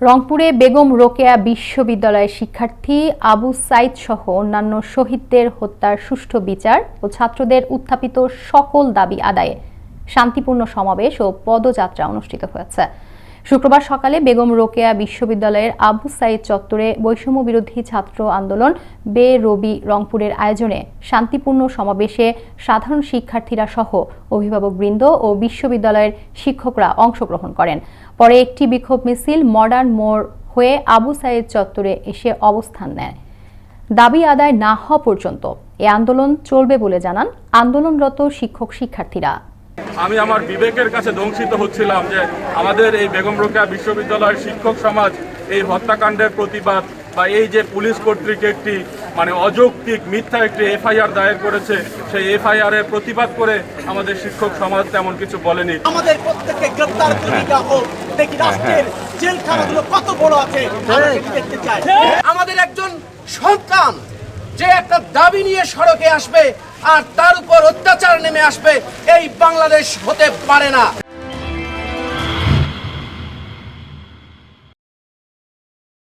রংপুরে বেগম রোকেয়া বিশ্ববিদ্যালয়ের শিক্ষার্থী আবু সাইদ সহ অন্যান্য শহীদদের হত্যার সুষ্ঠু বিচার ও ছাত্রদের উত্থাপিত সকল দাবি আদায়ে শান্তিপূর্ণ সমাবেশ ও পদযাত্রা অনুষ্ঠিত হয়েছে। শুক্রবার সকালে বেগম রোকেয়া বিশ্ববিদ্যালয়ের আবু সাইদ চত্বরে বৈষম্য বিরোধী ছাত্র আন্দোলন বে রবি রংপুরের আয়োজনে শান্তিপূর্ণ সমাবেশে সাধারণ শিক্ষার্থীরা সহ অভিভাবকবৃন্দ ও বিশ্ববিদ্যালয়ের শিক্ষকরা অংশগ্রহণ করেন। পরে একটি বিক্ষোভ মিছিল মডার্ন মোড় হয়ে আবু সাইদ চত্বরে এসে অবস্থান নেয়। দাবি আদায় না হওয়া পর্যন্ত এ আন্দোলন চলবে বলে জানান আন্দোলনরত শিক্ষক শিক্ষার্থীরা আমি আমার বিবেকের কাছে দংশিত হচ্ছিলাম যে আমাদের এই বেগম রোকেয়া বিশ্ববিদ্যালয়ের শিক্ষক সমাজ এই হত্যাকাণ্ডের প্রতিবাদ বা এই যে পুলিশ কর্তৃক একটি মানে অযৌক্তিক মিথ্যা একটি এফআইআর দায়ের করেছে সেই এফআইআর এর প্রতিবাদ করে আমাদের শিক্ষক সমাজ তেমন কিছু বলেনি। আমাদের প্রত্যেককে গ্রেপ্তার করে দেওয়া হোক দেখি রাষ্ট্রের জেলখানাগুলো কত বড় আছে দেখতে চাই। আমাদের একজন সন্তান যে একটা দাবি নিয়ে সড়কে আসবে আর তার উপর অত্যাচার নেমে আসবে এই বাংলাদেশ হতে পারে না।